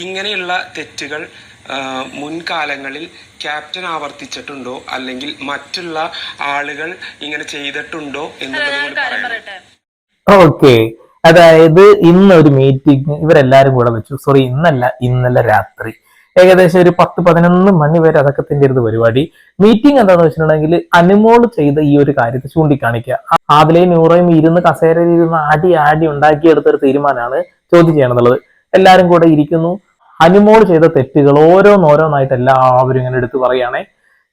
ഇങ്ങനെയുള്ള തെറ്റുകൾ മുൻകാലങ്ങളിൽ ക്യാപ്റ്റൻ ആവർത്തിച്ചിട്ടുണ്ടോ? അല്ലെങ്കിൽ മറ്റുള്ള ആളുകൾ ഇങ്ങനെ ചെയ്തിട്ടുണ്ടോ എന്നുള്ളത് ഓക്കെ. അതായത് ഇന്ന് ഒരു മീറ്റിംഗ് ഇവരെല്ലാരും കൂടെ വെച്ചു. സോറി ഇന്നല്ല ഇന്നലെ രാത്രി. ഏകദേശം ഒരു പത്ത് പതിനൊന്ന് മണി വരെ അതൊക്കെ തന്നെ ഇരുന്ന് പരിപാടി. മീറ്റിംഗ് എന്താണെന്ന് വെച്ചിട്ടുണ്ടെങ്കിൽ അനുമോൾ ചെയ്ത ഈ ഒരു കാര്യത്തെ ചൂണ്ടിക്കാണിക്കുക. ആദിലെയും ന്യൂറോയും ഇരുന്ന് കസേരയിൽ ഇരുന്ന് ആടി ആടി ഉണ്ടാക്കിയെടുത്ത ഒരു തീരുമാനമാണ് ചോദ്യം ചെയ്യണമെന്നുള്ളത് എല്ലാരും കൂടെ ഇരിക്കുന്നു. അനുമോൾ ചെയ്ത തെറ്റുകൾ ഓരോന്നോരോന്നായിട്ട് എല്ലാവരും ഇങ്ങനെ എടുത്തു പറയുകയാണെ.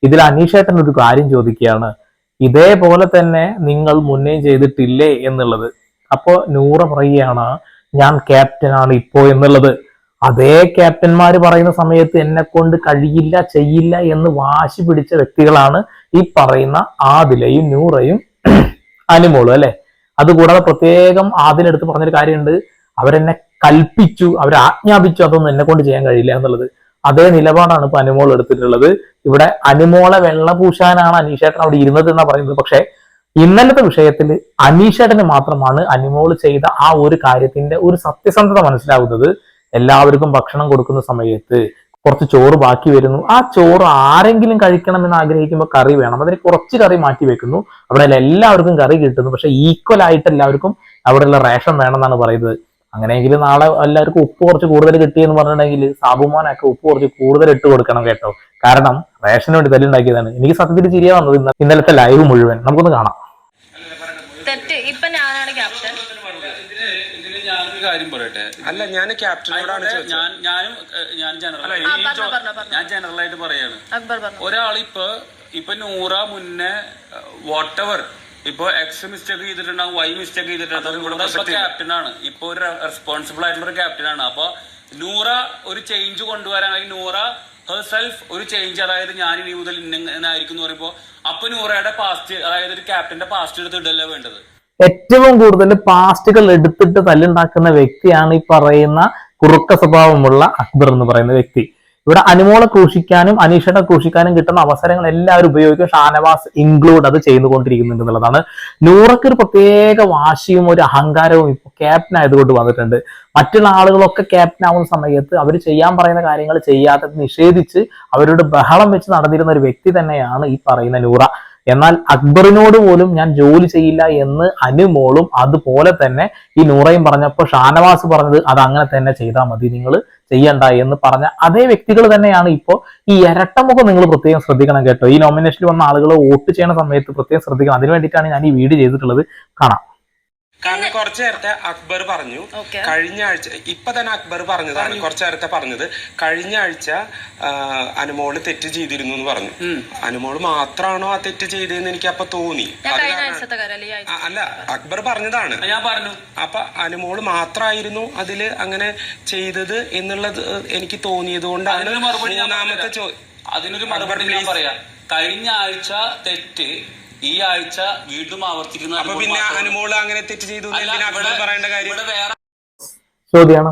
ഇതിൽ അനീഷേട്ടൻ ഒരു കാര്യം ചോദിക്കുകയാണ്. ഇതേപോലെ തന്നെ നിങ്ങൾ മുന്നേ ചെയ്തിട്ടില്ലേ എന്നുള്ളത്. അപ്പോ നൂറ പറയുകയാണ് ഞാൻ ക്യാപ്റ്റനാണ് ഇപ്പോ എന്നുള്ളത്. അതേ ക്യാപ്റ്റന്മാര് പറയുന്ന സമയത്ത് എന്നെ കൊണ്ട് കഴിയില്ല ചെയ്യില്ല എന്ന് വാശി പിടിച്ച വ്യക്തികളാണ് ഈ പറയുന്ന ആദിലയും നൂറയും അനുമോളും അല്ലെ? അതുകൂടാതെ പ്രത്യേകം ആദിലെടുത്ത് പറഞ്ഞൊരു കാര്യമുണ്ട്. അവരെന്നെ കൽപ്പിച്ചു അവർ ആജ്ഞാപിച്ചു അതൊന്നും എന്നെ കൊണ്ട് ചെയ്യാൻ കഴിയില്ല എന്നുള്ളത്. അതേ നിലപാടാണ് ഇപ്പൊ അനുമോൾ എടുത്തിട്ടുള്ളത്. ഇവിടെ അനുമോളെ വെള്ള പൂശാനാണ് അനീഷേട്ടൻ അവിടെ ഇരുന്നത് എന്നാ പറയുന്നത്. പക്ഷേ ഇന്നലത്തെ വിഷയത്തിൽ അനീഷേട്ടന് മാത്രമാണ് അനുമോൾ ചെയ്ത ആ ഒരു കാര്യത്തിന്റെ ഒരു സത്യസന്ധത മനസ്സിലാവുന്നത്. എല്ലാവർക്കും ഭക്ഷണം കൊടുക്കുന്ന സമയത്ത് കുറച്ച് ചോറ് ബാക്കി വരുന്നു. ആ ചോറ് ആരെങ്കിലും കഴിക്കണം എന്ന് ആഗ്രഹിക്കുമ്പോൾ കറി വേണം. അതിന് കുറച്ച് കറി മാറ്റി വെക്കുന്നു. അവിടെ എല്ലാവർക്കും കറി കിട്ടുന്നു. പക്ഷെ ഈക്വൽ ആയിട്ട് എല്ലാവർക്കും അവിടെയുള്ള റേഷൻ വേണം എന്നാണ് പറയുന്നത്. അങ്ങനെയെങ്കിൽ നാളെ എല്ലാവർക്കും ഉപ്പ് കുറച്ച് കൂടുതൽ കിട്ടി എന്ന് പറഞ്ഞിട്ടുണ്ടെങ്കിൽ സാബുമോനൊക്കെ ഉപ്പ് കുറച്ച് കൂടുതൽ ഇട്ട് കൊടുക്കണം കേട്ടോ. കാരണം റേഷന് വേണ്ടി തല്ലുണ്ടാക്കിയതാണ് എനിക്ക് സത്യത്തിൽ ചിരിയാ വന്നത് ഇന്ന- ഇന്നലത്തെ ലൈവ് മുഴുവൻ. നമുക്കൊന്ന് കാണാം. തെറ്റ്. ഇപ്പൊ ഞാനാണ് ക്യാപ്റ്റൻ ഞാനൊരു കാര്യം പറയട്ടെ അല്ല ഞാൻ ക്യാപ്റ്റനോടാണ് ചോദിച്ചത് ഞാൻ ഞാനും ഞാൻ ജനറൽ. ഞാൻ ജനറൽ ആയിട്ട് പറയാണ്. ഒരാളിപ്പോ ഇപ്പൊ നൂറ മുന്നേ വാട്ട് എവർ ഇപ്പൊ എക്സ് മിസ്റ്റേക്ക് ചെയ്തിട്ടുണ്ടാവും വൈ മിസ്റ്റേക്ക് ചെയ്തിട്ടുണ്ടാവും. ഇവിടെ ഇപ്പൊ ക്യാപ്റ്റൻ ആണ്. ഇപ്പൊ ഒരു റെസ്പോൺസിബിൾ ആയിട്ടുള്ള ഒരു ക്യാപ്റ്റൻ ആണ്. അപ്പൊ നൂറ ഒരു ചേഞ്ച് കൊണ്ടുവരാൻ അല്ലെങ്കിൽ നൂറ ഹെർസെൽഫ് ഒരു ചേഞ്ച് അതായത് ഞാൻ ഇനി മുതൽ ഇന്നായിരിക്കും എന്ന് പറയുമ്പോ അപ്പൊ നൂറയുടെ പാസ്റ്റ് അതായത് ഒരു ക്യാപ്റ്റന്റെ പാസ്റ്റ് എടുത്ത് ഇടല്ലേ വേണ്ടത്? ഏറ്റവും കൂടുതൽ പാസ്റ്റുകൾ എടുത്തിട്ട് തല്ലുണ്ടാക്കുന്ന വ്യക്തിയാണ് ഈ പറയുന്ന കുറുക്ക സ്വഭാവമുള്ള അക്ബർ എന്ന് പറയുന്ന വ്യക്തി. ഇവിടെ അനുമോളെ ക്രൂശിക്കാനും അനീഷനെ ക്രൂശിക്കാനും കിട്ടുന്ന അവസരങ്ങൾ എല്ലാവരും ഉപയോഗിക്കും. ഷാനവാസ് ഇൻക്ലൂഡ് അത് ചെയ്തുകൊണ്ടിരിക്കുന്നുണ്ട് എന്നുള്ളതാണ്. നൂറയ്ക്ക് ഒരു പ്രത്യേക വാശിയും ഒരു അഹങ്കാരവും ഇപ്പൊ ക്യാപ്റ്റൻ ആയതുകൊണ്ട് വന്നിട്ടുണ്ട്. മറ്റുള്ള ആളുകളൊക്കെ ക്യാപ്റ്റൻ ആവുന്ന സമയത്ത് അവർ ചെയ്യാൻ പറയുന്ന കാര്യങ്ങൾ ചെയ്യാതെ നിഷേധിച്ച് അവരോട് ബഹളം വെച്ച് നടന്നിരുന്ന ഒരു വ്യക്തി തന്നെയാണ് ഈ പറയുന്ന നൂറ. എന്നാൽ അക്ബറിനോട് പോലും ഞാൻ ജോലി ചെയ്യില്ല എന്ന് അനുമോളും അതുപോലെ തന്നെ ഈ നൂറയും പറഞ്ഞപ്പോൾ ഷാനവാസ് പറഞ്ഞത് അത് അങ്ങനെ തന്നെ ചെയ്താൽ മതി നിങ്ങൾ ചെയ്യണ്ട എന്ന് പറഞ്ഞ അതേ വ്യക്തികൾ തന്നെയാണ് ഇപ്പോൾ ഈ ഇരട്ടമുഖം നിങ്ങൾ പ്രത്യേകം ശ്രദ്ധിക്കണം കേട്ടോ. ഈ നോമിനേഷനിൽ വന്ന ആളുകൾ വോട്ട് ചെയ്യുന്ന സമയത്ത് പ്രത്യേകം ശ്രദ്ധിക്കണം. അതിന് വേണ്ടിയിട്ടാണ് ഞാൻ ഈ വീഡിയോ ചെയ്തിട്ടുള്ളത്. കാണാം. കാരണം കുറച്ചു നേരത്തെ അക്ബർ പറഞ്ഞു. കഴിഞ്ഞ ആഴ്ച ഇപ്പൊ തന്നെ അക്ബർ പറഞ്ഞതാണ്. കുറച്ചു നേരത്തെ പറഞ്ഞത്. കഴിഞ്ഞ ആഴ്ച അനുമോൾ തെറ്റ് ചെയ്തിരുന്നു എന്ന് പറഞ്ഞു. അനുമോൾ മാത്രമാണോ ആ തെറ്റ് ചെയ്തതെന്ന് എനിക്ക് അപ്പൊ തോന്നി അല്ലേ? അക്ബർ പറഞ്ഞതാണ്. ഞാൻ പറഞ്ഞു. അപ്പൊ അനുമോൾ മാത്രമായിരുന്നു അതിൽ അങ്ങനെ ചെയ്തത് എന്നുള്ളത് എനിക്ക് തോന്നിയത് കൊണ്ടാണ് അതിനൊരു മറുപടി മൂന്നാമത്തെ അതിനൊരു മറുപടി ഞാൻ പറയാം. കഴിഞ്ഞ ആഴ്ച തെറ്റ് ഈ ആഴ്ച വീണ്ടും ആവർത്തിക്കുന്ന അപ്പൊ പിന്നെ. അനുമോൾ അങ്ങനെ തെറ്റ് ചെയ്തു പറയേണ്ട കാര്യം? ചോദ്യമാണ്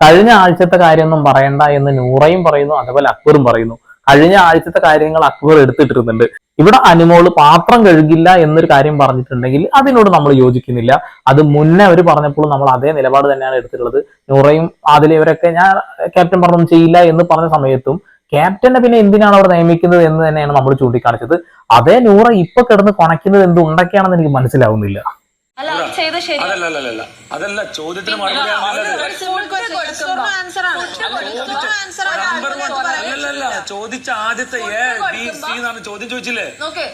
കഴിഞ്ഞ ആഴ്ചത്തെ കാര്യമൊന്നും പറയണ്ട എന്ന് നൂറയും പറയുന്നു അതുപോലെ അക്ബറും പറയുന്നു. കഴിഞ്ഞ ആഴ്ചത്തെ കാര്യങ്ങൾ അക്ബർ എടുത്തിട്ടിരുന്നുണ്ട്. ഇവിടെ അനുമോൾ പാത്രം കഴുകില്ല എന്നൊരു കാര്യം പറഞ്ഞിട്ടുണ്ടെങ്കിൽ അതിനോട് നമ്മൾ യോജിക്കുന്നില്ല. അത് മുന്നേ അവർ പറഞ്ഞപ്പോൾ നമ്മൾ അതേ നിലപാട് തന്നെയാണ് എടുത്തിട്ടുള്ളത്. നൂറയും അതിലെ ഇവരൊക്കെ ഞാൻ ക്യാപ്റ്റൻ പറഞ്ഞൊന്നും ചെയ്യില്ല എന്ന് പറഞ്ഞ സമയത്തും ക്യാപ്റ്റനെ പിന്നെ എന്തിനാണ് അവിടെ നിയമിക്കുന്നത് എന്ന് തന്നെയാണ് നമ്മൾ ചൂണ്ടിക്കാണിച്ചത്. അതേ നൂറ ഇപ്പൊ കിടന്ന് കൊണയ്ക്കുന്നത് എന്ത് ഉണ്ടൊക്കെയാണെന്ന് എനിക്ക് മനസ്സിലാവുന്നില്ല. അല്ല ചെയ്ത് ശരി. അതല്ല ചോദ്യത്തിന് അല്ലല്ല ചോദിച്ച ആദ്യത്തെ എ ബി സി എന്നാണ് ചോദ്യം ചോദിച്ചില്ലേ?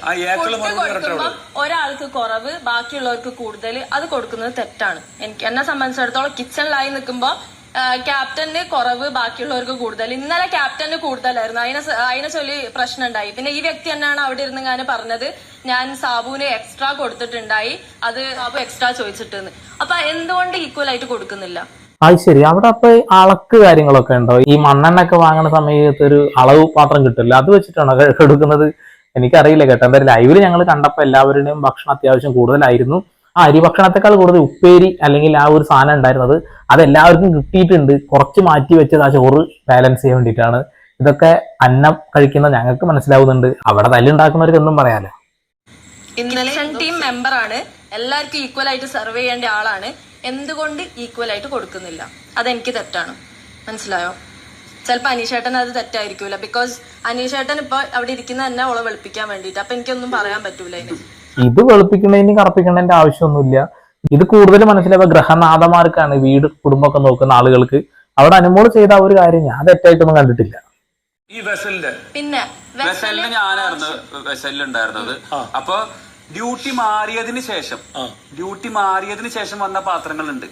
ആ ഒരാൾക്ക് കുറവ് ബാക്കിയുള്ളവർക്ക് കൂടുതൽ അത് കൊടുക്കുന്നത് തെറ്റാണ്. എനിക്ക് എന്നെ സംബന്ധിച്ചിടത്തോളം കിച്ചണിലായി നിൽക്കുമ്പോ ക്യാപ്റ്റന് കുറവ് ബാക്കിയുള്ളവർക്ക് കൂടുതൽ. ഇന്നലെ ക്യാപ്റ്റന് കൂടുതലായിരുന്നു. അതിനെ അതിനെ ചൊല്ലി പ്രശ്നം ഉണ്ടായി പിന്നെ ഈ വ്യക്തി തന്നെയാണ് അവിടെ ഇരുന്ന് ഞാൻ പറഞ്ഞത്. ഞാൻ സാബുവിന് എക്സ്ട്രാ കൊടുത്തിട്ടുണ്ടായി. അത് സാബു എക്സ്ട്രാ ചോദിച്ചിട്ടെന്ന്. അപ്പൊ എന്തുകൊണ്ട് ഈക്വൽ ആയിട്ട് കൊടുക്കുന്നില്ല? അത് ശരി. അവിടെ അപ്പൊ അളക്ക് കാര്യങ്ങളൊക്കെ ഉണ്ടോ? ഈ മണ്ണെണ്ണൊക്കെ വാങ്ങുന്ന സമയത്ത് ഒരു അളവ് പാത്രം കിട്ടില്ല. അത് വെച്ചിട്ടാണോ എടുക്കുന്നത് എനിക്കറിയില്ല കേട്ടോ. എന്തായാലും ലൈവിൽ ഞങ്ങൾ കണ്ടപ്പോ എല്ലാവരുടെയും ഭക്ഷണം അത്യാവശ്യം കൂടുതലായിരുന്നു. ആ അരി ഭക്ഷണത്തെക്കാൾ കൂടുതൽ ഉപ്പേരി അല്ലെങ്കിൽ ആ ഒരു സാധനം ഉണ്ടായിരുന്നത് അത് എല്ലാവർക്കും കിട്ടിയിട്ടുണ്ട്. കുറച്ച് മാറ്റി വെച്ചത് ആ ചോറ് ബാലൻസ് ചെയ്യാൻ വേണ്ടിയിട്ടാണ്. ഇതൊക്കെ അന്നം കഴിക്കുന്ന ഞങ്ങൾക്ക് മനസ്സിലാവുന്നുണ്ട്. അവിടെ തല്ലുണ്ടാക്കുന്നവർക്ക് ഒന്നും പറയാലോ. ടീം ടീം മെമ്പറാണ് എല്ലാവർക്കും ഈക്വൽ ആയിട്ട് സെർവ് ചെയ്യേണ്ട ആളാണ്. എന്തുകൊണ്ട് ഈക്വൽ ആയിട്ട് കൊടുക്കുന്നില്ല? അതെനിക്ക് തെറ്റാണ്. മനസ്സിലായോ? ചിലപ്പോൾ അനീഷേട്ടൻ അത് തെറ്റായിരിക്കൂല. ബിക്കോസ് അനീഷേട്ടൻ ഇപ്പൊ അവിടെ ഇരിക്കുന്ന തന്നെ അവളെ വെളുപ്പിക്കാൻ വേണ്ടിയിട്ട്. അപ്പൊ എനിക്കൊന്നും പറയാൻ പറ്റൂല ഇത് വെളുപ്പിക്കുന്നതിന് കറപ്പിക്കേണ്ടതിന്റെ ആവശ്യമൊന്നുമില്ല. ഇത് കൂടുതൽ മനസ്സിലാവുക ഗ്രഹനാഥമാർക്കാണ് വീട് കുടുംബമൊക്കെ നോക്കുന്ന ആളുകൾക്ക് അവിടെ അനുമോൾ ചെയ്ത ആ ഒരു കാര്യം ഞാൻ തെറ്റായിട്ടൊന്നും കണ്ടിട്ടില്ല. ഈ വെസലിന്റെ. പിന്നെ വെസലിന് ഞാനായിരുന്നു വെസലിൽ ഉണ്ടായിരുന്നത് അപ്പൊ ഡ്യൂട്ടി മാറിയതിന് ശേഷം. ഡ്യൂട്ടി മാറിയതിന് ശേഷം വന്ന പാത്രങ്ങളുണ്ട്.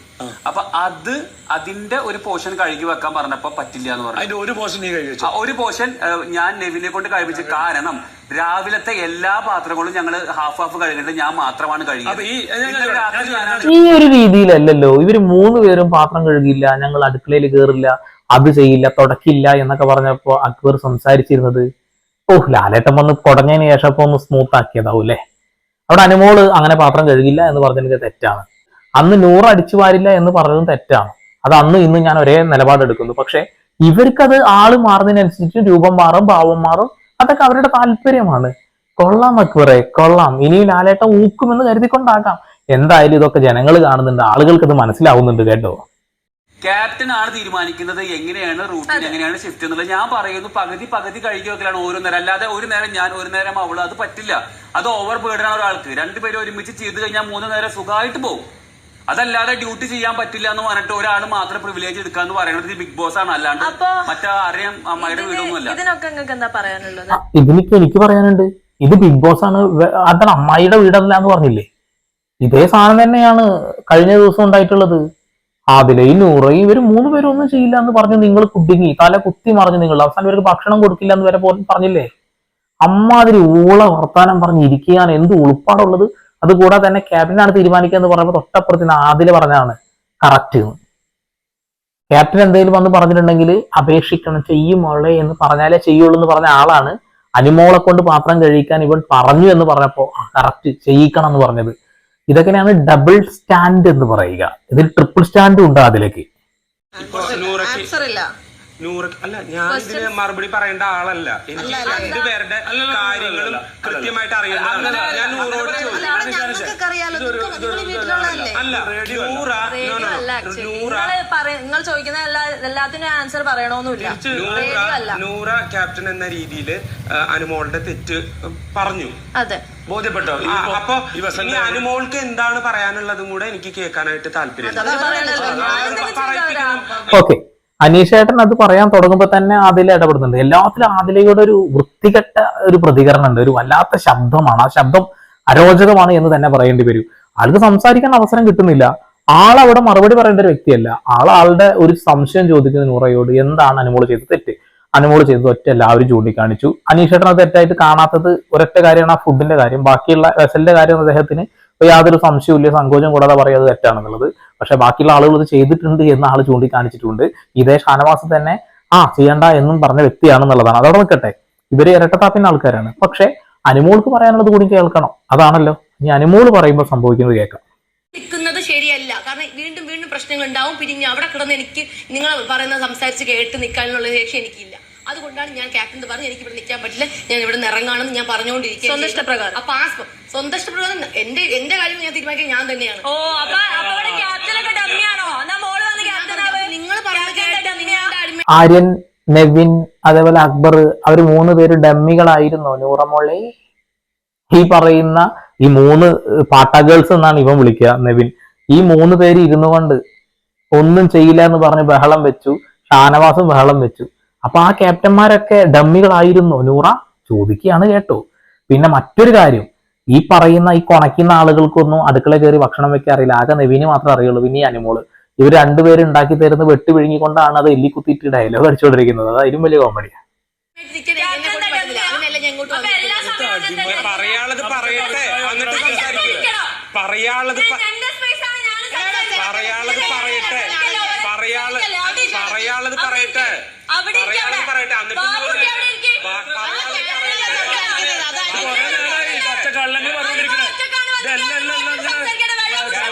അപ്പൊ അത് അതിന്റെ ഒരു പോർഷൻ കഴുകി വെക്കാൻ പറഞ്ഞപ്പോ പറ്റില്ല എന്ന് പറഞ്ഞു. അതിന്റെ ഒരു പോർഷൻ നീ കഴുകി ഒരു പോർഷൻ ഞാൻ നെവിനെ കൊണ്ട് കഴിപ്പിച്ചു കാരണം രാവിലത്തെ എല്ലാ പാത്രങ്ങളും ഞങ്ങൾ ഹാഫ് ഹാഫ് കഴുകിയിട്ട് ഞാൻ മാത്രമാണ് കഴുകിയത്. ഈ ഒരു രീതിയിലല്ലല്ലോ. ഇവർ മൂന്ന് പേരും പാത്രം കഴുകിയില്ല ഞങ്ങൾ അടുക്കളയിൽ കയറില്ല അത് ചെയ്യില്ല തുടക്കില്ല എന്നൊക്കെ പറഞ്ഞപ്പോ അക്ബർ സംസാരിച്ചിരുന്നത് ഓഹ് ലാലേട്ടൻ വന്ന് കുടഞ്ഞതിന് ശേഷം അപ്പൊ ഒന്ന് സ്മൂത്ത് ആക്കിയതാവും അല്ലേ അവിടെ അനുമോൾ അങ്ങനെ പാത്രം കഴുകില്ല എന്ന് പറഞ്ഞത് തെറ്റാണ്. അന്ന് നൂറ് അടിച്ചു വാരില്ല എന്ന് പറഞ്ഞതും തെറ്റാണ്. അത് അന്ന് ഇന്ന് ഞാൻ ഒരേ നിലപാടെടുക്കുന്നു പക്ഷെ ഇവർക്കത് ആൾ മാറുന്നതിനനുസരിച്ച് രൂപം മാറും ഭാവം മാറും. അതൊക്കെ അവരുടെ താല്പര്യമാണ്. കൊള്ളാം അക്ബറെ കൊള്ളാം. ഇനി ലാലേട്ടം ഊക്കുമെന്ന് കരുതിക്കൊണ്ടാകാം. എന്തായാലും ഇതൊക്കെ ജനങ്ങൾ കാണുന്നുണ്ട്. ആളുകൾക്ക് ഇത് മനസ്സിലാവുന്നുണ്ട് കേട്ടോ. ക്യാപ്റ്റൻ ആണ് തീരുമാനിക്കുന്നത്. എങ്ങനെയാണ് റൂട്ടിൽ എങ്ങനെയാണ് ഷിഫ്റ്റ് എന്നുള്ളത്. ഞാൻ പറയുന്നു പകുതി പകുതി കഴുകി വെക്കലാണ് ഓരോ നേരം അല്ലാതെ ഒരു നേരം ഞാൻ ഒരു നേരം അവൾ. അത് പറ്റില്ല. അത് ഓവർ ബേർഡാണ് ഒരാൾക്ക്. രണ്ടുപേരും ഒരുമിച്ച് ചെയ്ത് കഴിഞ്ഞാൽ മൂന്ന് നേരം സുഖമായിട്ട് പോകും. അതല്ലാതെ ഡ്യൂട്ടി ചെയ്യാൻ പറ്റില്ല എന്ന് പറഞ്ഞിട്ട് ഒരാൾ മാത്രം പ്രിവിലേജ് എടുക്കാന്ന് പറയുന്നത് ബിഗ് ബോസ് ആണ്. അല്ലാണ്ട് മറ്റാരെയും അമ്മയുടെ വീടൊന്നുമല്ല. ഇതിനൊക്കെ എനിക്ക് പറയാനുണ്ട് ഇത് ബിഗ് ബോസ് ആണ്. അതാണ് അമ്മായിയുടെ വീടല്ല എന്ന് പറഞ്ഞില്ലേ? ഇതേ സാധനം തന്നെയാണ് കഴിഞ്ഞ ദിവസം ഉണ്ടായിട്ടുള്ളത്. ആദിലയും നൂറ് ഇവർ മൂന്ന് പേരും ഒന്നും ചെയ്യില്ല എന്ന് പറഞ്ഞു നിങ്ങൾ കുടുങ്ങി. തല കുത്തി മറിഞ്ഞു നിങ്ങൾ. അവസാനം ഇവർക്ക് ഭക്ഷണം കൊടുക്കില്ല എന്ന് വരെ പറഞ്ഞില്ലേ? അമ്മാതിരി ഊള വർത്താനം പറഞ്ഞ് ഇരിക്കുകയാണ്. എന്ത് ഉളുപ്പാടുള്ളത്? അതുകൂടാതെ തന്നെ ക്യാപ്റ്റനാണ് തീരുമാനിക്കുക എന്ന് പറയുമ്പോൾ തൊട്ടപ്പുറത്തിന് ആദിൽ പറഞ്ഞതാണ്. കറക്റ്റ് ക്യാപ്റ്റൻ എന്തെങ്കിലും വന്ന് പറഞ്ഞിട്ടുണ്ടെങ്കിൽ അപേക്ഷിക്കണം ചെയ്യും മോളെ എന്ന് പറഞ്ഞാലേ ചെയ്യുള്ളൂ എന്ന് പറഞ്ഞ ആളാണ്. അനുമോളെ കൊണ്ട് പാത്രം കഴിക്കാൻ ഇവൻ പറഞ്ഞു എന്ന് പറഞ്ഞപ്പോ കറക്റ്റ് ചെയ്യിക്കണം എന്ന് പറഞ്ഞത്. ഇതൊക്കെയാണ് ഡബിൾ സ്റ്റാൻഡ് എന്ന് പറയുക. ഇതിൽ ട്രിപ്പിൾ സ്റ്റാൻഡ് ഉണ്ട് അതിലേക്ക്? നൂറ് അല്ല ഞാൻ ഇതിന് മറുപടി പറയേണ്ട ആളല്ല. എനിക്ക് രണ്ടുപേരുടെ കാര്യങ്ങളും കൃത്യമായിട്ട് അറിയേണ്ടതാണ്. ഞാൻ നൂറോട് അല്ല നൂറ നൂറ നിങ്ങൾ ചോദിക്കുന്ന എല്ലാ എല്ലാത്തിനും ആൻസർ പറയണമെന്നില്ല നൂറ നൂറ ക്യാപ്റ്റൻ എന്ന രീതിയിൽ അനുമോളുടെ തെറ്റ് പറഞ്ഞു. അതെ. ബോധ്യപ്പെട്ടോ? അപ്പൊ ഇനി അനുമോൾക്ക് എന്താണ് പറയാനുള്ളതും കൂടെ എനിക്ക് കേൾക്കാനായിട്ട് താല്പര്യം? ഓക്കെ. അനീഷേട്ടൻ അത് പറയാൻ തുടങ്ങുമ്പോൾ തന്നെ ആദില ഇടപെടുന്നുണ്ട്. എല്ലാത്തിലും ആദിലയുടെ ഒരു വൃത്തികെട്ട ഒരു പ്രതികരണം ഉണ്ട് ഒരു വല്ലാത്ത ശബ്ദമാണ്. ആ ശബ്ദം അരോചകമാണ് എന്ന് തന്നെ പറയേണ്ടി വരും. ആൾക്ക് സംസാരിക്കാൻ അവസരം കിട്ടുന്നില്ല. ആളവിടെ മറുപടി പറയേണ്ട ഒരു വ്യക്തിയല്ല. ആൾ ആളുടെ ഒരു സംശയം ചോദിക്കുന്ന നൂറയോട് എന്താണ് അനുമോൾ ചെയ്തത്? തെറ്റ്. അനുമോൾ ചെയ്തത് ഒറ്റ എല്ലാവരും ചൂണ്ടിക്കാണിച്ചു. അനീഷേട്ടൻ അത് തെറ്റായിട്ട് കാണാത്തത് ഒരൊറ്റ കാര്യമാണ് ആ ഫുഡിന്റെ കാര്യം. ബാക്കിയുള്ള വെസലിന്റെ കാര്യം അദ്ദേഹത്തിന് ഇപ്പൊ യാതൊരു സംശയവും ഇല്ല സങ്കോചം കൂടാതെ പറയുന്നത് തെറ്റാണെന്നുള്ളത്. പക്ഷെ ബാക്കിയുള്ള ആളുകൾ ഇത് ചെയ്തിട്ടുണ്ട് എന്ന ആൾ ചൂണ്ടിക്കാണിച്ചിട്ടുണ്ട്. ഇതേ ഷാനവാസ് തന്നെ ആ ചെയ്യണ്ട എന്നും പറഞ്ഞ വ്യക്തിയാണെന്നുള്ളതാണ്. അതവിടെ നിൽക്കട്ടെ. ഇവർ ഇരട്ടത്താപ്പിന്റെ ആൾക്കാരാണ്. പക്ഷെ അനുമോൾക്ക് പറയാനുള്ളത് കൂടി കേൾക്കണം? അതാണല്ലോ. ഇനി അനുമോൾ പറയുമ്പോൾ സംഭവിക്കുന്നത് കേൾക്കാം. നിൽക്കുന്നത് ശരിയല്ല. കാരണം വീണ്ടും വീണ്ടും പ്രശ്നങ്ങൾ ഉണ്ടാവും പിന്നെ അവിടെ കിടന്ന് എനിക്ക് നിങ്ങൾ പറയുന്നത് സംസാരിച്ച് കേട്ട് നിൽക്കാനുള്ള ശേഷി എനിക്കില്ല അതുകൊണ്ടാണ് ഞാൻ ക്യാപ്റ്റൻ പറഞ്ഞ് എനിക്ക് ഇവിടെ നിൽക്കാൻ പറ്റില്ല. ഞാൻ ഇവിടെ നിന്ന് ഇറങ്ങാണെന്ന് ഞാൻ പറഞ്ഞുകൊണ്ടിരിക്കുക സ്വന്തം ഇഷ്ടപ്രകാരം. അപ്പൊ ആ സ്വന്തം ഇഷ്ടപ്രകാരം എന്റെ എന്റെ കാര്യം ഞാൻ തീരുമാനിക്കാൻ ഞാൻ തന്നെയാണ്. ഓ അപ്പൊ അപ്പൊ ഇവിടെ ക്യാപ്റ്റനൊക്കെ ഡമ്മിയാണോ എന്നാ മോൾ വന്ന് ക്യാപ്റ്റനാവ് നിങ്ങൾ പറയുന്നത് കേട്ട് നിങ്ങളുടെ അടിമ ആര്യൻ നെവിൻ അതേപോലെ അക്ബർ അവർ മൂന്ന് പേര് ഡമ്മികളായിരുന്നോ. നൂറമോളെ ഈ പറയുന്ന ഈ മൂന്ന് പാട്ട ഗേൾസ് എന്നാണ് ഇവൻ വിളിക്കുക നെവിൻ. ഈ മൂന്ന് പേര് ഇരുന്നു കൊണ്ട് ഒന്നും ചെയ്യില്ല എന്ന് പറഞ്ഞ് ബഹളം വെച്ചു. ഷാനവാസും ബഹളം വെച്ചു. അപ്പൊ ആ ക്യാപ്റ്റന്മാരൊക്കെ ഡമ്മികളായിരുന്നു. നൂറ ചോദിക്കുകയാണ് കേട്ടോ. പിന്നെ മറ്റൊരു കാര്യം ഈ പറയുന്ന ഈ കൊണക്കുന്ന ആളുകൾക്കൊന്നും അടുക്കള കയറി ഭക്ഷണം വെക്കാൻ അറിയില്ല. ആകെ നെവിന് മാത്രമേ അറിയുള്ളൂ പിന്നെ ഈ അനുമോൾ. ഇവർ രണ്ടുപേരും ഉണ്ടാക്കി തരുന്ന വെട്ടി വിഴുങ്ങിക്കൊണ്ടാണ് അത് എല്ലി കുത്തിയിട്ട് ഡയലോഗ് അടിച്ചുകൊണ്ടിരിക്കുന്നത്. അത് അതിലും വലിയ കോമഡി നിൽക്കുന്നത് എന്നെ കൊണ്ട് പറ്റില്ല അങ്ങനെയല്ല ഞാൻ ഇങ്ങോട്ട് അപ്പൊ എല്ലാ സമയത്തും തന്നെ പറയാനുള്ളത് പറയട്ടെ. എന്നിട്ട് സംസാരിക്കുക പറയാനുള്ളത് പ- എന്റെ space ആണ് ഞാൻ സംസാരിക്കുന്നത്. പറയാനുള്ളത് പറയട്ടെ പറയാൾ പറയാനുള്ളത് പറയട്ടെ അവിടെ ഇരിക്ക് അവിടെ. പറയാനുള്ളത് പറയട്ടെ എന്നിട്ട് ബാബുട്ടി അവിടെ ഇരിക്ക്. പ- പറയാനുള്ളത് പറയട്ടെ പച്ച കള്ളങ്ങൾ പറഞ്ഞോണ്ടിരിക്കണേ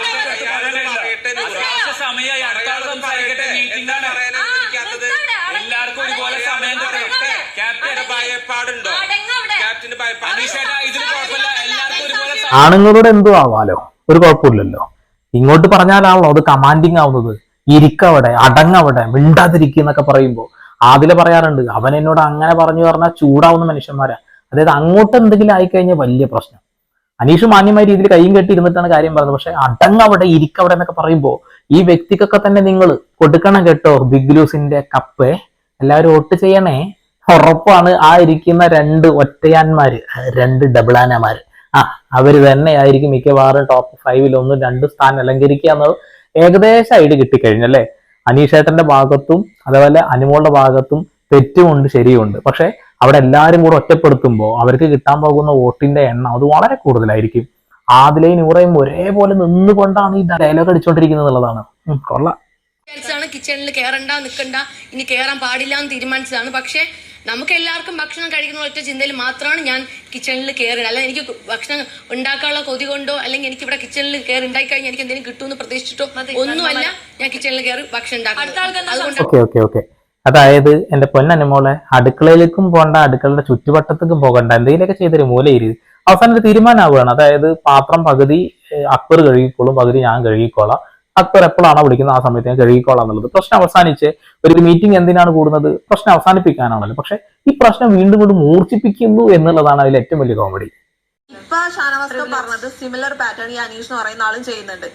പറയട്ടെ നൂറ. ലാസ്റ്റ് സമയമായി അടുത്ത ആൾ സംസാരിക്കട്ടെ മീറ്റിംഗ് ആണ് പറയാനുള്ളത് എല്ലാവർക്കും ഒരുപോലെ സമയം ഭയപ്പാടുണ്ടോ? ഭയപ്പാട്. ഇതിന് കുഴപ്പമില്ല. എല്ലാവർക്കും ഒരുപോലെ ആണുങ്ങളോട് എന്തോ ആവാലോ? ഒരു കുഴപ്പമില്ലല്ലോ. ഇങ്ങോട്ട് പറഞ്ഞാലാണല്ലോ അത് കമാൻഡിങ് ആവുന്നത്. ഇരിക്കവിടെ അടങ്ങവിടെ മിണ്ടാതിരിക്കുന്നൊക്കെ പറയുമ്പോൾ ആദില പറയാറുണ്ട് അവൻ എന്നോട് അങ്ങനെ പറഞ്ഞു പറഞ്ഞാൽ ചൂടാവുന്ന മനുഷ്യന്മാരാ. അതായത് അങ്ങോട്ട് എന്തെങ്കിലും ആയിക്കഴിഞ്ഞാൽ വലിയ പ്രശ്നം. അനീഷ് മാന്യമായ രീതിയിൽ കൈയും കെട്ടി ഇരുന്നിട്ടാണ് കാര്യം പറഞ്ഞത്. പക്ഷെ അടങ്ങവിടെ ഇരിക്കവിടെ എന്നൊക്കെ പറയുമ്പോൾ ഈ വ്യക്തിക്കൊക്കെ തന്നെ നിങ്ങൾ കൊടുക്കണം കേട്ടോ ബിഗ് ലൂസിന്റെ കപ്പ്. എല്ലാവരും വോട്ട് ചെയ്യണേ. ഉറപ്പാണ് ആ ഇരിക്കുന്ന രണ്ട് ഒറ്റയാന്മാര് രണ്ട് ഡബിളാനമാര് ആ അവർ തന്നെ ആയിരിക്കും മിക്കവാറും ടോപ്പ് ഫൈവിൽ ഒന്നും രണ്ടും സ്ഥാനം അലങ്കരിക്കുക എന്നത് ഏകദേശം ഐഡിയ കിട്ടിക്കഴിഞ്ഞല്ലേ അനീഷേട്ടന്റെ ഭാഗത്തും അതേപോലെ അനുമോളുടെ ഭാഗത്തും തെറ്റുമുണ്ട് ശരിയുമുണ്ട്. പക്ഷെ അവിടെ എല്ലാവരും കൂടെ ഒറ്റപ്പെടുത്തുമ്പോൾ അവർക്ക് കിട്ടാൻ പോകുന്ന വോട്ടിന്റെ എണ്ണം അത് വളരെ കൂടുതലായിരിക്കും. ആദിലയും നൂറയും ഒരേപോലെ നിന്നുകൊണ്ടാണ് ഈ ഡയലോഗ് അടിച്ചുകൊണ്ടിരിക്കുന്നത് എന്നുള്ളതാണ്. കൊള്ളാം. കിച്ചണിൽ കയറണ്ട നിൽക്കണ്ട ഇനി കയറാൻ പാടില്ല എന്ന് തീരുമാനിച്ചതാണ്. പക്ഷേ നമുക്ക് എല്ലാവർക്കും ഭക്ഷണം കഴിക്കുന്ന ഒറ്റ ചിന്തയിൽ മാത്രമാണ് ഞാൻ കിച്ചണിൽ കയറി അല്ല എനിക്ക് ഭക്ഷണം ഉണ്ടാക്കാനുള്ള കൊതി കൊണ്ടോ അല്ലെങ്കിൽ എനിക്ക് ഇവിടെ കിച്ചണിൽ കയറി ഉണ്ടാക്കി കഴിഞ്ഞാൽ എനിക്ക് എന്തെങ്കിലും കിട്ടുമെന്ന് പ്രതീക്ഷിച്ചിട്ടോ? ഒന്നുമല്ല ഞാൻ കിച്ചണിൽ കയറി ഭക്ഷണം ഉണ്ടാക്കുന്നത്. അതുകൊണ്ട് ഓക്കെ ഓക്കെ ഓക്കെ. അതായത് എന്റെ പൊന്നനുമോളെ അടുക്കളയിലേക്കും പോകണ്ട അടുക്കളയുടെ ചുറ്റുവട്ടത്തേക്കും പോകണ്ട എന്തെങ്കിലുമൊക്കെ ചെയ്തൊരു മൂലയിര്. അവസാനം ഒരു തീരുമാനമാവുകയാണ് അതായത് പാത്രം പകുതി അക്ബർ കഴുകിക്കോളും പകുതി ഞാൻ കഴുകിക്കോളാം. അക്ബർ എപ്പോഴാണോ വിളിക്കുന്നത് ആ സമയത്ത് ഞാൻ കഴുകിക്കോളാം എന്നുള്ളത്. പ്രശ്നം അവസാനിച്ച് ഒരു മീറ്റിംഗ് എന്തിനാണ് കൂടുന്നത്? പ്രശ്നം അവസാനിപ്പിക്കാനാണല്ലോ. പക്ഷെ ഈ പ്രശ്നം വീണ്ടും വീണ്ടും മൂർച്ഛിപ്പിക്കുന്നു എന്നുള്ളതാണ് അതിൽ ഏറ്റവും വലിയ കോമഡി ഇപ്പൊ പറഞ്ഞത് സിമിലർ പാറ്റേൺ ഈ അനീഷ് എന്ന് പറയുന്ന ആളും ചെയ്യുന്നുണ്ട്.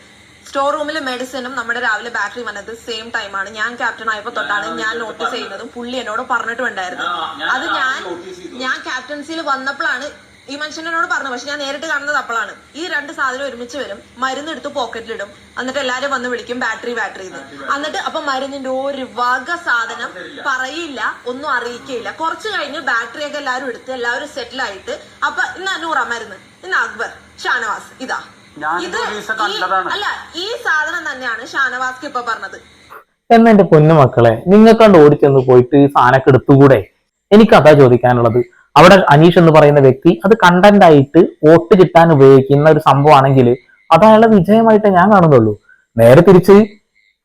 സ്റ്റോർ റൂമിൽ മെഡിസിനും നമ്മുടെ രാവിലെ ബാറ്ററി വന്നത് സെയിം ടൈമാണ് ഞാൻ ക്യാപ്റ്റൻ ആയപ്പോ തൊട്ടാണ് ഞാൻ നോട്ടീസ് ചെയ്യുന്നതും പുള്ളി എന്നോട് പറഞ്ഞിട്ടുണ്ടായിരുന്നു അത് ഞാൻ ഞാൻ ക്യാപ്റ്റൻസിയിൽ വന്നപ്പോഴാണ് ഈ മനുഷ്യനോട് എന്നോട് പറഞ്ഞു പക്ഷെ ഞാൻ നേരിട്ട് കാണുന്നത് അപ്പോഴാണ്. ഈ രണ്ട് സാധനം ഒരുമിച്ച് വരും മരുന്ന് എടുത്ത് പോക്കറ്റിലിടും എന്നിട്ട് എല്ലാരും വന്ന് വിളിക്കും ബാറ്ററി ബാറ്ററി എന്നിട്ട് അപ്പൊ മരുന്നിന്റെ ഒരു വക സാധനം പറയില്ല ഒന്നും അറിയിക്കയില്ല. കുറച്ച് കഴിഞ്ഞ് ബാറ്ററി ഒക്കെ എല്ലാവരും എടുത്ത് എല്ലാവരും സെറ്റിൽ ആയിട്ട് അപ്പൊ ഇന്ന് അനൂറ മരുന്ന് ഇന്ന് അക്ബർ ഷാനവാസ് ഇതാ. ഇത് അല്ല ഈ സാധനം തന്നെയാണ് ഷാനവാസ്ക്ക് ഇപ്പൊ പറഞ്ഞത്. എന്നെ എന്റെ പൊന്നുമക്കളെ നിങ്ങൾക്കണ്ട് ഓടിച്ചെന്ന് പോയിട്ട് ഈ സാധനമൊക്കെ എടുത്തുകൂടെ? എനിക്ക് അതാ ചോദിക്കാനുള്ളത്. അവിടെ അനീഷ് എന്ന് പറയുന്ന വ്യക്തി അത് കണ്ടന്റ് ആയിട്ട് വോട്ട് കിട്ടാൻ ഉപയോഗിക്കുന്ന ഒരു സംഭവമാണെങ്കിൽ അത് അയാളെ വിജയമായിട്ട് ഞാൻ കാണുന്നുള്ളൂ. നേരെ തിരിച്ച്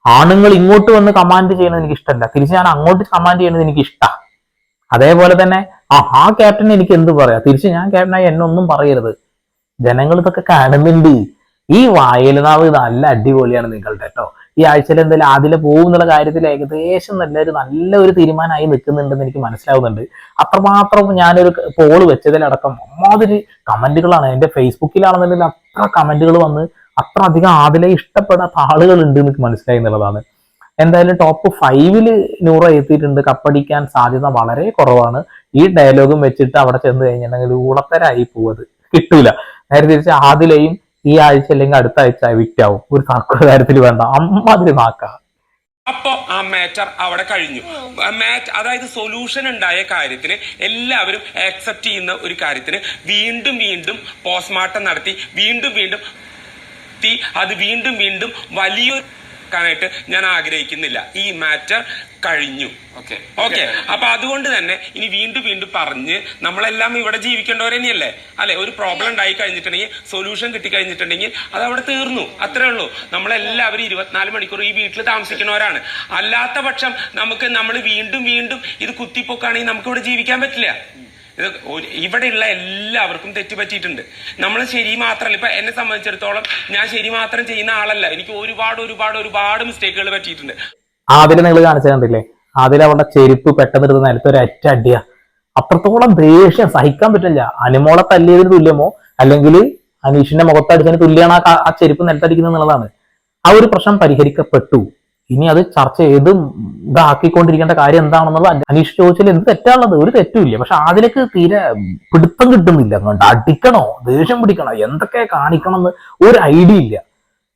ആണുങ്ങൾ ഇങ്ങോട്ട് വന്ന് കമാൻഡ് ചെയ്യുന്നത് എനിക്ക് ഇഷ്ടമല്ല തിരിച്ച് ഞാൻ അങ്ങോട്ട് കമാൻഡ് ചെയ്യുന്നത് എനിക്ക് ഇഷ്ടമാണ് അതേപോലെ തന്നെ ആ ആ ക്യാപ്റ്റൻ എനിക്ക് എന്ത് പറയാം? തിരിച്ച് ഞാൻ ക്യാപ്റ്റനായി എന്നെ ഒന്നും പറയരുത്. ജനങ്ങൾ ഇതൊക്കെ കാണുന്നുണ്ട്. ഈ വായലനാവ് നല്ല അടിപൊളിയാണ് നിങ്ങളുടെ കേട്ടോ. ഈ ആഴ്ചയിൽ എന്തായാലും ആദ്യം പോകും എന്നുള്ള കാര്യത്തിൽ ഏകദേശം നല്ലൊരു നല്ലൊരു തീരുമാനമായി നിൽക്കുന്നുണ്ടെന്ന് എനിക്ക് മനസ്സിലാവുന്നുണ്ട്. അത്രമാത്രം ഞാനൊരു പോൾ വെച്ചതിലടക്കം അമ്മാതിരി കമന്റുകളാണ്. എന്റെ ഫേസ്ബുക്കിലാണെന്നുണ്ടെങ്കിൽ അത്ര കമന്റുകൾ വന്ന് അത്ര അധികം ആദിലെ ഇഷ്ടപ്പെടാത്ത ആളുകൾ ഉണ്ട് എനിക്ക് മനസ്സിലായി എന്നുള്ളതാണ്. എന്തായാലും ടോപ്പ് ഫൈവിൽ നൂറ എത്തിയിട്ടുണ്ട്. കപ്പടിക്കാൻ സാധ്യത വളരെ കുറവാണ്. ഈ ഡയലോഗും വെച്ചിട്ട് അവിടെ ചെന്ന് കഴിഞ്ഞിട്ടുണ്ടെങ്കിൽ ഊളത്തരായി പോവത് കിട്ടൂല. നേരെ തിരിച്ച് ആദിലെയും ഈ ആഴ്ച അല്ലെങ്കിൽ അടുത്ത ആഴ്ച വിറ്റാവും. ഒരു തർക്ക കാര്യത്തിൽ വേണ്ട. അമ്മാതിരി നാക്ക. അപ്പോ ആ മാറ്റർ അവിടെ കഴിഞ്ഞു. മാറ്റ് അതായത് സൊല്യൂഷൻ ഉണ്ടായ കാര്യത്തിന് എല്ലാവരും ആക്സെപ്റ്റ് ചെയ്യുന്ന ഒരു കാര്യത്തിന് വീണ്ടും വീണ്ടും പോസ്റ്റ്മോർട്ടം നടത്തി വീണ്ടും വീണ്ടും അത് വീണ്ടും വീണ്ടും വലിയൊരു ാനായിട്ട് ഞാൻ ആഗ്രഹിക്കുന്നില്ല. ഈ മാറ്റർ കഴിഞ്ഞു. ഓക്കെ ഓക്കെ അപ്പൊ അതുകൊണ്ട് തന്നെ ഇനി വീണ്ടും വീണ്ടും പറഞ്ഞ് നമ്മളെല്ലാം ഇവിടെ ജീവിക്കേണ്ടവർ തന്നെയല്ലേ? അല്ലെ? ഒരു പ്രോബ്ലം ഉണ്ടായി കഴിഞ്ഞിട്ടുണ്ടെങ്കിൽ സൊല്യൂഷൻ കിട്ടി കഴിഞ്ഞിട്ടുണ്ടെങ്കിൽ അത് അവിടെ തീർന്നു. അത്രേ ഉള്ളൂ. നമ്മളെല്ലാവരും ഇരുപത്തിനാല് മണിക്കൂർ ഈ വീട്ടിൽ താമസിക്കുന്നവരാണ്. അല്ലാത്ത പക്ഷം നമുക്ക് നമ്മൾ വീണ്ടും വീണ്ടും ഇത് കുത്തിപ്പൊക്കാണെങ്കിൽ നമുക്ക് ഇവിടെ ജീവിക്കാൻ പറ്റില്ല. ഇത് ഇവിടെയുള്ള എല്ലാവർക്കും തെറ്റുപറ്റിയിട്ടുണ്ട് നമ്മൾ ശരി മാത്രമല്ല ഇപ്പൊ എന്നെ സംബന്ധിച്ചിടത്തോളം ഞാൻ ശരി മാത്രം ചെയ്യുന്ന ആളല്ല. എനിക്ക് ഒരുപാട് ഒരുപാട് ഒരുപാട് മിസ്റ്റേക്കുകൾ പറ്റിയിട്ടുണ്ട്. ആദ്യം നിങ്ങൾ കാണിച്ചു കണ്ടില്ലേ? ആദില അവളുടെ ചെരുപ്പ് പെട്ടെന്ന് എടുത്ത് നിലത്ത് ഒരു അറ്റ അടിയ. അത്രത്തോളം ദേഷ്യം. സഹിക്കാൻ പറ്റില്ല. അനുമോളെ തല്ലിയതിന് തുല്യമോ? അല്ലെങ്കിൽ അനീഷിന്റെ മുഖത്തടിച്ചതിന് തുല്യമാണ് ആ ചെരുപ്പ് നിലത്തടിക്കുന്നത് എന്നുള്ളതാണ്. ആ ഒരു പ്രശ്നം പരിഹരിക്കപ്പെട്ടു. ഇനി അത് ചർച്ച ചെയ്ത് ഇതാക്കിക്കൊണ്ടിരിക്കേണ്ട കാര്യം എന്താണെന്നുള്ള അനീഷ് ചോദിച്ചാൽ എന്ത് തെറ്റാണുള്ളത്? ഒരു തെറ്റുമില്ല പക്ഷെ അതിലേക്ക് തീരെ പിടുത്തം കിട്ടുന്നില്ല. അങ്ങോട്ട് അടിക്കണോ? ദേഷ്യം പിടിക്കണോ? എന്തൊക്കെ കാണിക്കണം എന്ന് ഒരു ഐഡിയ ഇല്ല.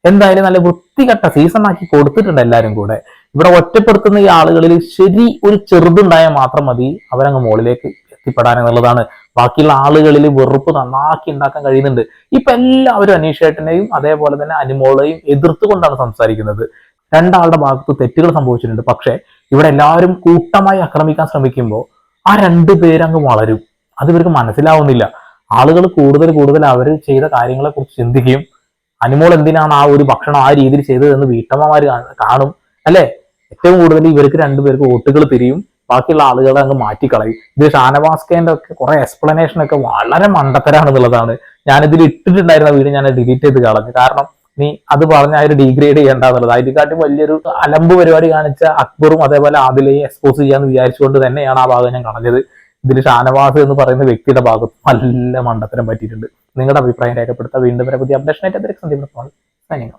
എന്തായാലും നല്ല വൃത്തികെട്ട സീസൺ ആക്കി കൊടുത്തിട്ടുണ്ട് എല്ലാവരും കൂടെ. ഇവിടെ ഒറ്റപ്പെടുത്തുന്ന ഈ ആളുകളിൽ ശരി ഒരു ചെറുതുണ്ടായാൽ മാത്രം മതി. അവരങ്ങ് മുകളിലേക്ക് എത്തിപ്പെടാൻ എന്നുള്ളതാണ്. ബാക്കിയുള്ള ആളുകളിൽ വെറുപ്പ് നന്നാക്കി ഉണ്ടാക്കാൻ കഴിയുന്നുണ്ട്. ഇപ്പൊ എല്ലാവരും അനീഷേട്ടനെയും അതേപോലെ തന്നെ അനുമോളെയും എതിർത്തുകൊണ്ടാണ് സംസാരിക്കുന്നത്. രണ്ടാളുടെ ഭാഗത്ത് തെറ്റുകൾ സംഭവിച്ചിട്ടുണ്ട്. പക്ഷെ ഇവിടെ എല്ലാവരും കൂട്ടമായി ആക്രമിക്കാൻ ശ്രമിക്കുമ്പോൾ ആ രണ്ടു പേരങ്ങ് വളരും. അത് ഇവർക്ക് മനസ്സിലാവുന്നില്ല. ആളുകൾ കൂടുതൽ കൂടുതൽ അവർ ചെയ്ത കാര്യങ്ങളെ കുറിച്ച് ചിന്തിക്കും. അനുമോൾ എന്തിനാണ് ആ ഒരു ഭക്ഷണം ആ രീതിയിൽ ചെയ്തതെന്ന് വീട്ടമ്മമാര് കാ- കാണും. അല്ലെ? ഏറ്റവും കൂടുതൽ ഇവർക്ക് രണ്ടുപേർക്ക് വോട്ടുകൾ തിരിയും. ബാക്കിയുള്ള ആളുകളെ അങ്ങ് മാറ്റിക്കളയും. ഇത് ഷാനവാസ്കേന്റെ ഒക്കെ കുറെ എക്സ്പ്ലനേഷൻ ഒക്കെ വളരെ മണ്ടത്തരാണെന്നുള്ളതാണ്. ഞാനിതിൽ ഇട്ടിട്ടുണ്ടായിരുന്ന വീഡിയോ ഞാൻ ഡിലീറ്റ് ചെയ്ത് കളഞ്ഞു. കാരണം നീ അത് പറഞ്ഞ ഡിഗ്രേഡ് ഡീഗ്രേഡ് ചെയ്യേണ്ടതുള്ളത് അതിനെക്കാട്ടും വലിയൊരു അലമ്പ് പരിപാടി കാണിച്ച അക്ബറും അതേപോലെ ആദിലെയും എക്സ്പോസ് ചെയ്യാന്ന് വിചാരിച്ചുകൊണ്ട് തന്നെയാണ് ആ ഭാഗം ഞാൻ കളഞ്ഞത് ഇതിൽ ഷാനവാസ് എന്ന് പറയുന്ന വ്യക്തിയുടെ ഭാഗത്ത് നല്ല മണ്ടത്തരം പറ്റിയിട്ടുണ്ട്. നിങ്ങളുടെ അഭിപ്രായം രേഖപ്പെടുത്താം. വീണ്ടും വരെ. പുതിയ അപ്ഡേഷൻ ആയിട്ട് സന്ദീപ് സൈനിങ്